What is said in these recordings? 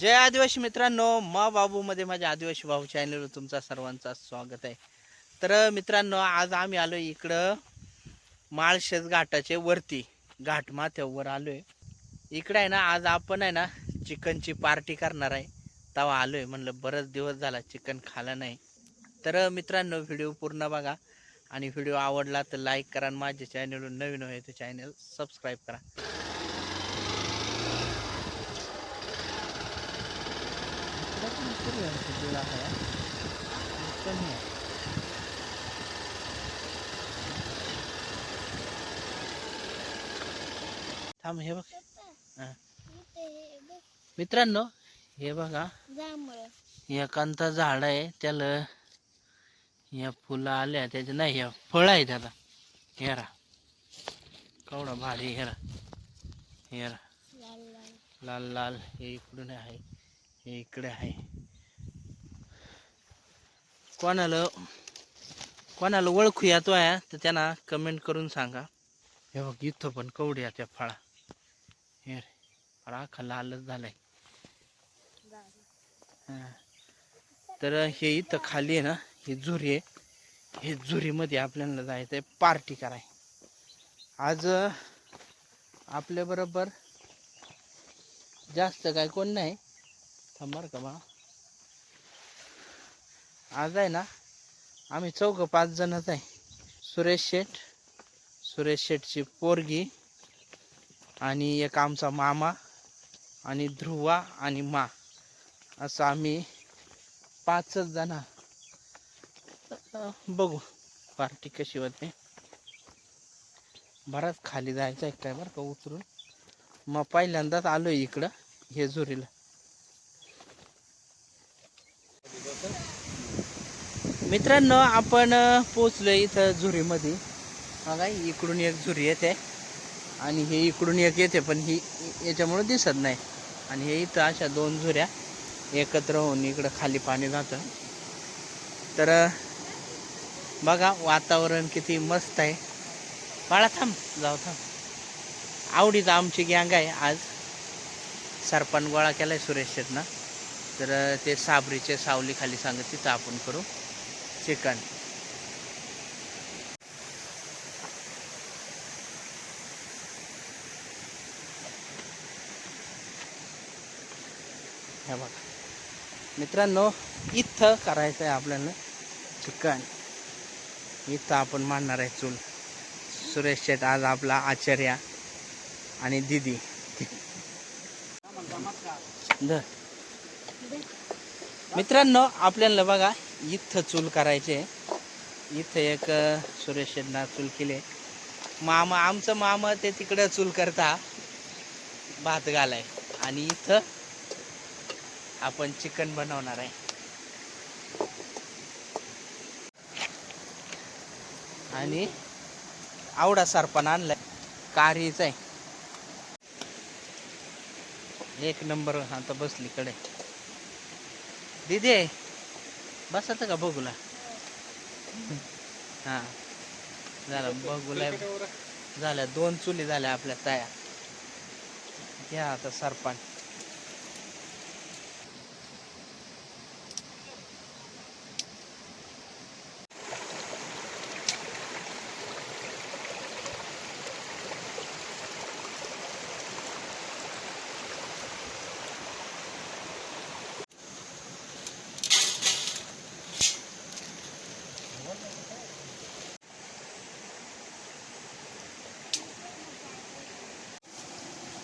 जय आदिवासी मित्रांनो मा बाबूमध्ये माझ्या आदिवासी भाऊ चॅनलवर तुमचा सर्वांचा स्वागत आहे. तर मित्रांनो आज आम्ही आलो इकडं माळशेज घाटाचे वरती घाट माथ्यावर आलो आहे इकडं आहे ना आज आपण आहे ना चिकनची पार्टी करणार आहे. तेव्हा आलो आहे म्हणलं बरंच दिवस झाला चिकन खाल्लं नाही. तर मित्रांनो व्हिडिओ पूर्ण बघा. आणि व्हिडिओ आवडला तर लाईक करा आणि माझ्या चॅनलवर नवीन आहे ते चॅनल सबस्क्राईब करा. आहे हा. कमी आहे. थांब हे बघ. हा. मित्रांनो हे बघा. एकांत झाड आहे त्याला या फुलं आल्या त्याच्या नाही ह्या फळ आहे त्याला. हेरा केवढा भारी हेरा हेरा लाल लाल हे इकडून आहे हे इकडे आहे. कोणाला कोणाला ओळखू येतो आहे तर त्यांना कमेंट करून सांगा. हे बघ इथं पण कवडी आहे त्या फळा. हे रे फळा अख्खा लालच झालाय. तर हे इथं खाली आहे ना ही झुरी आहे. हे झुरीमध्ये आपल्याला जायचं आहे पार्टी कराय. आज आपल्याबरोबर जास्त काय कोण नाही. थांबार का बा. आज आहे ना आम्ही चौघं पाच जणच आहे. सुरेश शेठ सुरेश शेठची पोरगी आणि एक आमचा मामा आणि ध्रुवा आणि मा. असं आम्ही पाचच जण बघू पार्टी कशी होते. बराच खाली जायचं आहे काय बरं का उतरून. मग पहिल्यांदाच आलो इकडं हे झुरीला. मित्रांनो आपण पोचलो इथं झुरीमध्ये. बघा इकडून एक झुरी येते आणि हे इकडून एक येते पण ही याच्यामुळं दिसत नाही. आणि हे इथं अशा दोन झुऱ्या एकत्र होऊन इकडं खाली पाणी जातं. तर बघा वातावरण किती मस्त आहे. बाळा थांब जाऊ थांब. आवडीत आमची गँग आहे आज. सरपण गोळा केला आहे सुरेश शेटनं. तर ते साबरीचे सावली खाली सांगत तिथं आपण करू. चिकन. हे बघा. मित्रांनो इथं करायचं आहे आपल्याला चिकन. इथं आपण मांडणार आहे चूल. सुरेश शेट आज आपला आचार्य आणि दिदी. मित्रांनो आपल्याला बघा इथं चूल करायचे. इथं एक अं, चूल केले. मामा आमचं मामा ते तिकडं चूल करता. भात घालाय. आणि इथं आपण चिकन बनवणार आहे. आणि आवडा सरपण आणलाय. कारीच आहे. एक नंबर आता बसली कडे दिदी! बसत का? बघूला हा. झालं बघूला झाल्या दोन चुली झाल्या आपल्या तयार घ्या आता सरपण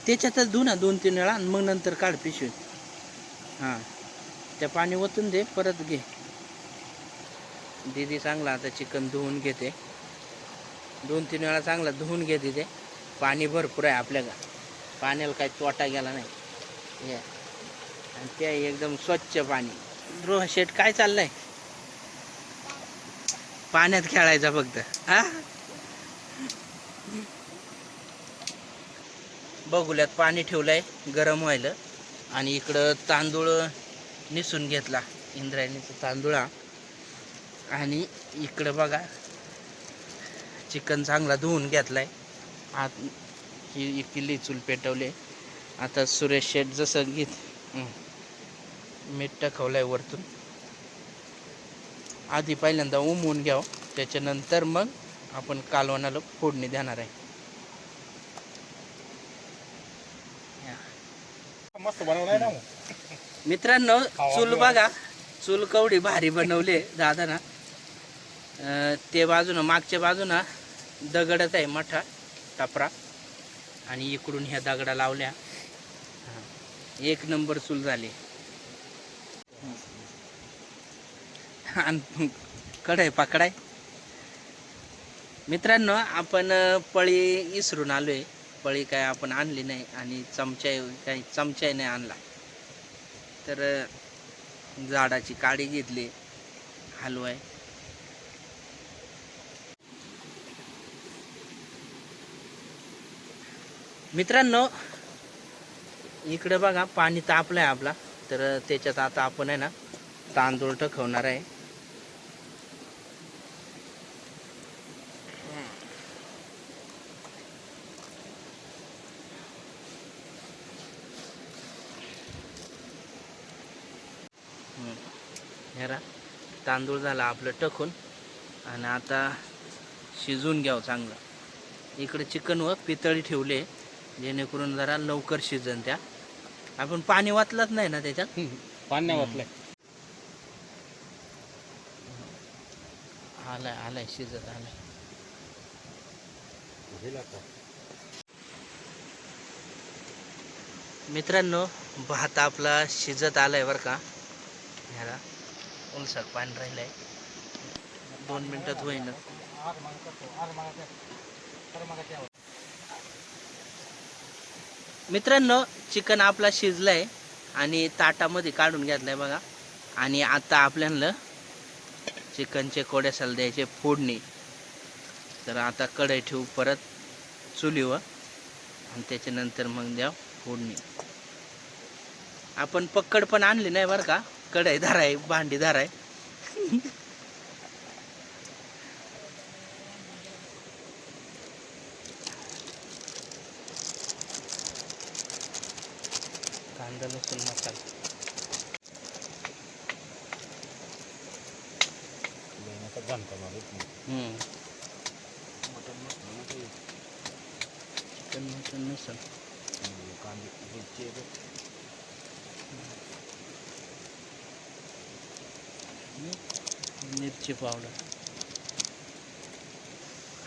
त्याच्यातच धु ना दोन तीन वेळा आणि मग नंतर काढ पिशवी. हां. त्या पाणी ओतून दे परत घे. दीदी चांगला आता चिकन धुवून घेते. दोन तीन वेळा चांगला धुवून घेते ते पाणी भरपूर आहे आपल्याला. पाण्याला काही तोटा गेला नाही. हे. आणि ते एकदम स्वच्छ पाणी. रोह शेट काय चाललंय? पाण्यात खेळायचा फक्त. हा? बघुल्यात पाणी ठेवलंय गरम व्हायला. आणि इकडं तांदूळ निसून घेतला इंद्रायणीचा तांदूळ आणि इकडं बघा चिकन चांगला धुवून घेतलाय. आत ही किल्ली चूल पेटवले. आता सुरेश शेठ जसं घेत मीठ टाकवलं आहे वरतून. आधी पहिल्यांदा उमवून घ्यावं. त्याच्यानंतर मग आपण कालवणाला फोडणी देणार आहे मस्त बनवलाय ना मित्रांनो चूल बघा. चूल कवडी भारी बनवली दादा ना ते बाजूनं मागच्या बाजूनं दगडच आहे मोठा टपरा. आणि इकडून ह्या दगडा लावल्या. एक नंबर चूल झाली. आणि कढाई पकडाय. मित्रांनो आपण पळी इसरून आलोय. पळी काय आपण आणली नाही आणि चमचा काही चमचाही नाही आणला. तर झाडाची काडी घेतली हलवाय मित्रांनो इकडे बघा पाणी तापलंय आपला. तर त्याच्यात आता आपण आहे ना तांदूळ टकवणार आहे. हेरा तांदूळ झाला आपलं टकून आणि आता शिजवून घ्यावं चांगलं. इकडे चिकन व पितळी ठेवले जेणेकरून जरा लवकर शिजन त्या. आपण पाणी वाचलंच नाही ना त्याच्यात? पाण्या वाटलंय आलाय आलाय शिजत आलाय. मित्रांनो भात आपला शिजत आलाय बरं का. ह्याला. उलसर पाणी राहिलं आहे दोन मिनटात होईन. मित्रांनो चिकन आपला शिजलाय आणि ताटामध्ये काढून घेतलाय बघा. आणि आता आपल्याला चिकनचे कोड्यासाला द्यायचे फोडणी. तर आता कढई ठेवू परत चुलीवर. आणि त्याच्यानंतर मग द्या फोडणी. आपण पक्कड पण आणली नाही बरं का? कढई धराय भांडी धराय. कांदा लसूण मसाला. हम्म. चिकन मटन नसल मिरची पावडर.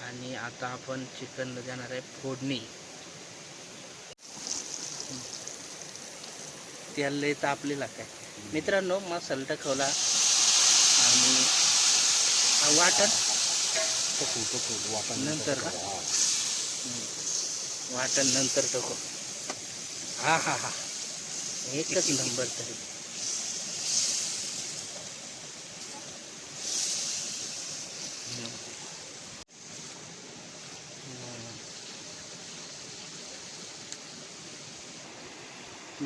आणि आता आपण चिकनला देणार आहे फोडणी. तेल लय तापलेला काय मित्रांनो मसाला टाकवला आणि हा वाटण. नंतर का? वाटण नंतर टाकू. हा हा हा. एकच नंबर तरी.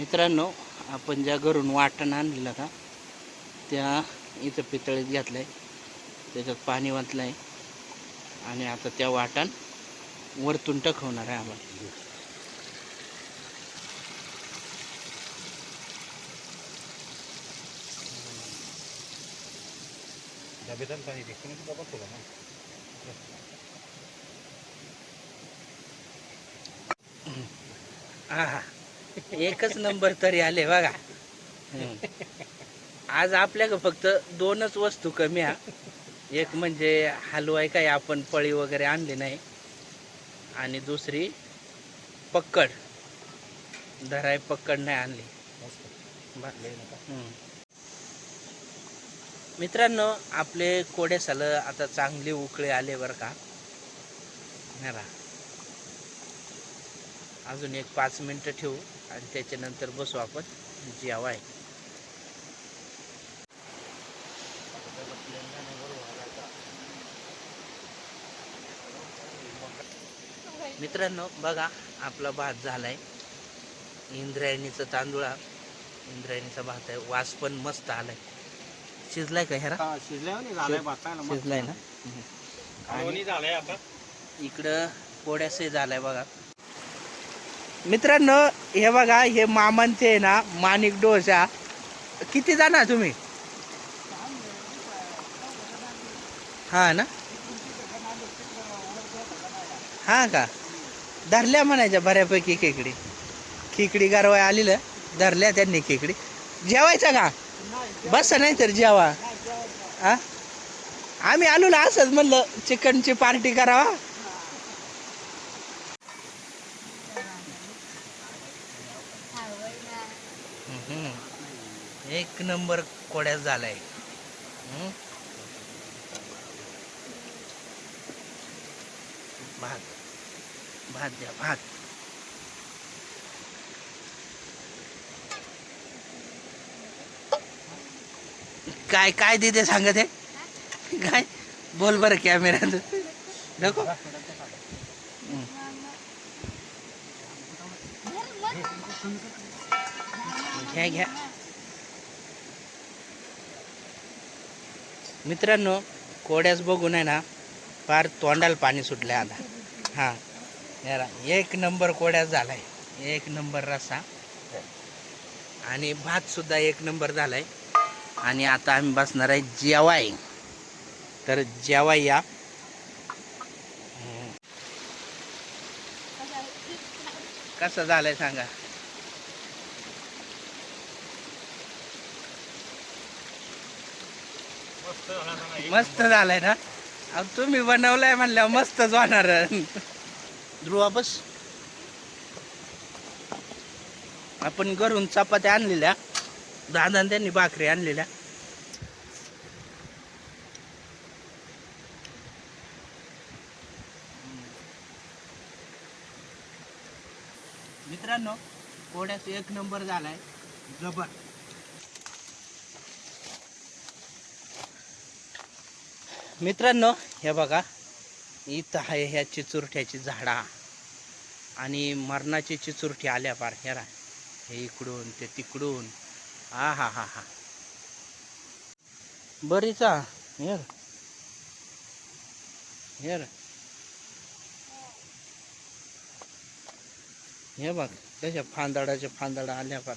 मित्रांनो आपण ज्या घरून वाटण आणलेलं का त्या इथं पितळीत घातलंय. त्याच्यात पाणी वाचलंय आणि आता त्या वाटण वरतून टकवणार आहे आम्हाला आपण. हा एकच नंबर तरी आले बघा. आज आपल्याकडे फक्त दोनच वस्तू कमी हा. एक म्हणजे हलवाय काय आपण पळी वगैरे आणली नाही. आणि दुसरी पक्कड. धराय पक्कड नाही आणली. हम्म. मित्रांनो आपले कोड्यासाल आता चांगले उकळे आले बरं का. नाही अजून एक पाच मिनटं ठेवू. आणि त्याच्यानंतर बसू आपण जेवाय मित्रांनो बघा आपला भात झालाय. इंद्रायणीचा तांदूळ. इंद्रायणीचा भात आहे. वास पण मस्त आलाय. शिजलाय का ह्याला शिजलाय ना इकडं पोड्यासे झालाय बघा. मित्रांनो हे बघा हे मामांचे आहे ना माणिक डोसा. किती जाणार तुम्ही? हा ना? हा का? धरल्या म्हणायच्या बऱ्यापैकी खेकडी. खेकडी गारवाय आलेलं. धरल्या त्यांनी खेकडी. जेवायचा का? बस नाही तर जेवा. हा आम्ही आलो ना असंच म्हणलं चिकनची पार्टी करावा. एक नंबर कोड्यात झालाय. भात. भात द्या भात. काय काय देते सांगत आहे? काय? बोल बरं कॅमेरा नको. घ्या घ्या. मित्रांनो कोड्यास बघून आहे ना फार तोंडाला पाणी सुटलं आहे आता. हां. जरा एक नंबर कोड्यास झाला आहे एक नंबर रस्सा. आणि भातसुद्धा एक नंबर झाला आहे आणि आता आम्ही बसणार आहे जेवाय तर जेवाय या. कसं झालं आहे सांगा? मस्त झालंय ना? अहो तुम्ही बनवलंय म्हणल्यावर मस्तच होणार. ध्रुवा बस. आपण घरून चपात्या आणलेल्या. दादा त्यांनी भाकरी आणलेल्या. मित्रांनो कोड्याच एक नंबर झालाय. जबर. मित्रांनो हे बघा इथं आहे ह्या चिचुरठ्याची झाडा. आणि मरणाची चिचुरठी आल्या पार ह्याला हे इकडून ते तिकडून. हा हा हा हा. बरीचा हेर हेर हे बघ त्याच्या फांदडाच्या फांदाडा आल्या पार.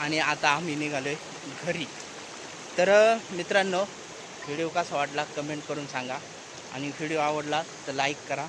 आणि आता आम्ही निघालोय. घरी. तर मित्रांनो व्हिडिओ कसा वाटला कमेंट करून सांगा. आणि व्हिडिओ आवडला तर लाईक करा.